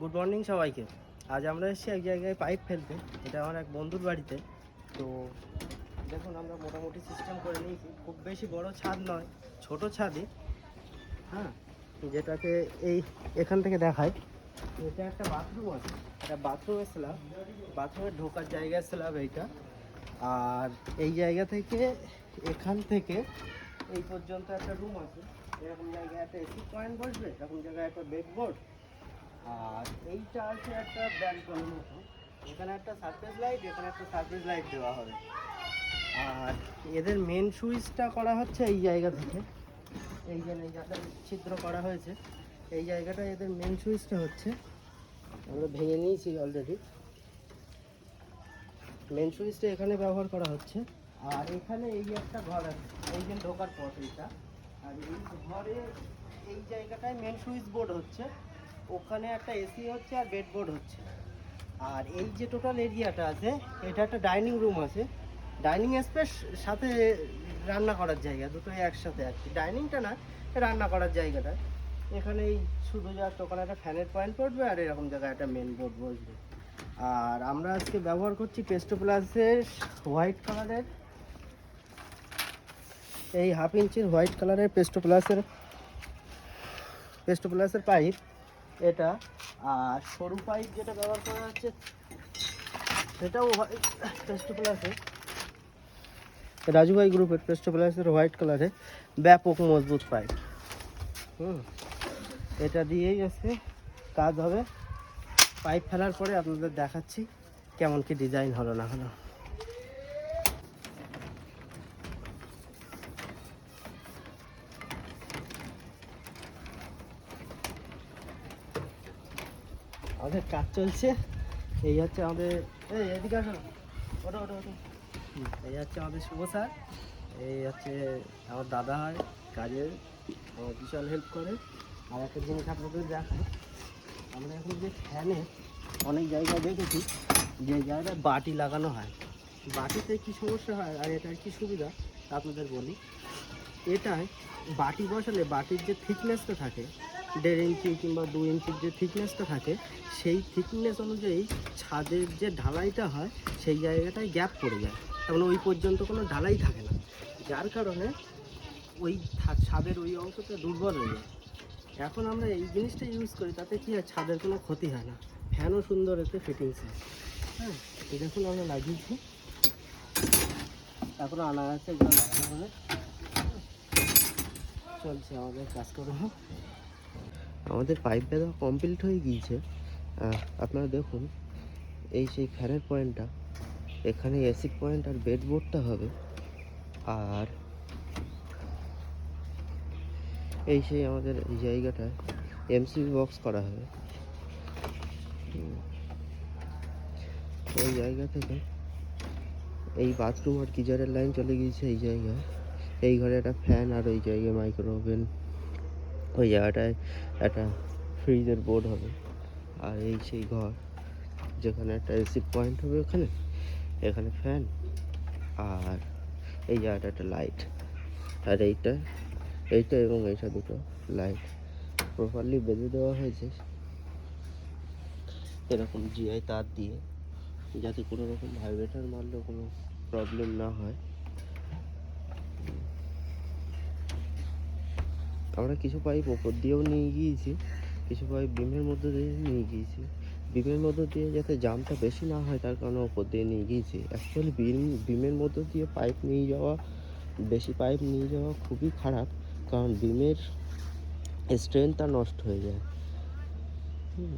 Good morning সবাইকে। আজ আমরা এসেছি এক জায়গায় পাইপ ফেলতে। এটা আমার এক বন্ধুর বাড়িতে। তো দেখুন, আমরা মোটামুটি সিস্টেম করে নিয়েছি। খুব বেশি বড় ছাদ নয়, ছোট ছাদই। হ্যাঁ যেটাকে এই এখান থেকে দেখায়। এটা একটা বাথরুম আছে। এটা বাথরুমের স্ল্যাব বাথরুমের ঢোকার জায়গা স্ল্যাব এইটা। আর এই জায়গা থেকে এখান থেকে এই পর্যন্ত একটা রুম আছে। এরকম জায়গায় একটা এসি পয়েন্ট বসবে, এরকম জায়গায় একটা বেডবোর্ড আর এইটা আছে একটা ব্যালকনির মতো। এখানে একটা সারফেস লাইট এখানে একটা সারফেস লাইট দেওয়া হবে। আর এদের মেন সুইচটা করা হচ্ছে এই জায়গা থেকে। এই যে এই জায়গাটা ছিদ্র করা হয়েছে, এই জায়গাটা এদের মেন সুইচটা হচ্ছে। আমরা ভেঙে নিয়েছি অলরেডি মেন সুইচটা এখানে ব্যবহার করা হচ্ছে। আর এখানে এই একটা ঘর আছে, এই যে ঢোকার পথ এইটা। আর এই ঘরে এই জায়গাটায় মেন সুইচ বোর্ড হচ্ছে। ওখানে একটা এসি হচ্ছে আর বেড বোর্ড হচ্ছে। আর এই যে টোটাল এরিয়াটা আছে, এটা একটা ডাইনিং রুম আছে। ডাইনিং স্পেস সাথে রান্না করার জায়গা, দুটোই একসাথে কি। ডাইনিংটা না, রান্না করার জায়গাটা। এখানে এই শুধু যা ওখানে একটা ফ্যানের পয়েন্ট পড়বে আর এরকম জায়গায় একটা মেন বোর্ড বসবে। আর আমরা আজকে ব্যবহার করছি পেস্টো প্লাসের হোয়াইট কালারের এই হাফ ইঞ্চির হোয়াইট কালারের পেস্টো প্লাসের পেস্টো প্লাসের পাইপ, এটা, আর সরু পাইপ যেটা ব্যবহার করা হচ্ছে, সেটাও পেস্টো প্লাসের। রাজুভাই গ্রুপের পেস্টো প্লাসের হোয়াইট কালারে ব্যাপক মজবুত পাইপ। হুম, এটা দিয়েই আছে কাজ হবে। পাইপ ফেলার পরে আপনাদের দেখাচ্ছি কেমন কি ডিজাইন হলো না হলো। আমাদের কাজ চলছে। এই হচ্ছে আমাদের এই এদিকে আসো ওঠো ওঠো হুম, এই হচ্ছে আমাদের শুভ স্যার। এই হচ্ছে আমার দাদা হয় কাজের। বিশাল হেল্প করে। আর একটা জিনিস আপনাদের দেখায় আমরা এখন যে ফ্যানে অনেক জায়গায় দেখেছি যে জায়গায় বাটি লাগানো হয়। বাটিতে কি সমস্যা হয় আর এটার কি সুবিধা আপনাদের বলি। এটায় বাটি বসালে বাটির যে থিকনেসটা থাকে দেড় ইঞ্চি কিংবা দু ইঞ্চির যে থিকনেসটা থাকে, সেই থিকনেস অনুযায়ী ছাদের যে ঢালাইটা হয়, সেই জায়গাটায় গ্যাপ পড়ে যায়। তখন ওই পর্যন্ত কোনো ঢালাই থাকে না। যার কারণে ওই ছাদের ওই অংশটা দুর্বল হয়ে যায়। এখন আমরা এই জিনিসটা ইউজ করি, তাতে কি হয়, ছাদের কোনো ক্ষতি হয় না। ফ্যানও সুন্দর এতে ফিটিংস হয়। হ্যাঁ দেখুন আমরা লাগিয়েছি। তারপরে আনা আছে এগুলো লাগানো চলছে আমাদের কাজকর্ম আমাদের পাইপ বেঁধা কমপ্লিট হয়ে গিয়েছে। আপনারা দেখুন, এই সেই ফ্যানের পয়েন্টটা এখানে এসি পয়েন্ট আর বেড বোর্ডটা হবে। আর এই সেই আমাদের এই জায়গাটায় এমসিবি বক্স করা হবে। ওই জায়গা থেকে এই বাথরুম আর গিজারের লাইন চলে গিয়েছে এই জায়গায়। এই ঘরে একটা ফ্যান আর ওই জায়গায় মাইক্রো ওভেন ওই জায়গাটায় একটা ফ্রিজের বোর্ড হবে আর এই সেই ঘর, যেখানে একটা এসি পয়েন্ট হবে ওখানে, এখানে ফ্যান আর এই জায়গাটা একটা লাইট আর এইটা এইটা এবং এইটা দুটো লাইট প্রপারলি বেঁধে দেওয়া হয়েছে। এরকম জিআই তার দিয়ে, যাতে কোনো রকম ভাইব্রেটার মারলেও কোনো প্রবলেম না হয়। আমরা কিছু পাইপ ওপর দিয়েও নিয়ে গিয়েছি, কিছু পাইপ বিমের মধ্যে দিয়ে নিয়ে গিয়েছি। বিমের মধ্য দিয়ে যাতে জামটা বেশি না হয়, তার কারণে ওপর দিয়ে নিয়ে গিয়েছি। অ্যাকচুয়ালি বিম, বিমের মধ্য দিয়ে পাইপ নিয়ে যাওয়া, বেশি পাইপ নিয়ে যাওয়া খুবই খারাপ, কারণ বিমের স্ট্রেংথটা নষ্ট হয়ে যায়। হুম।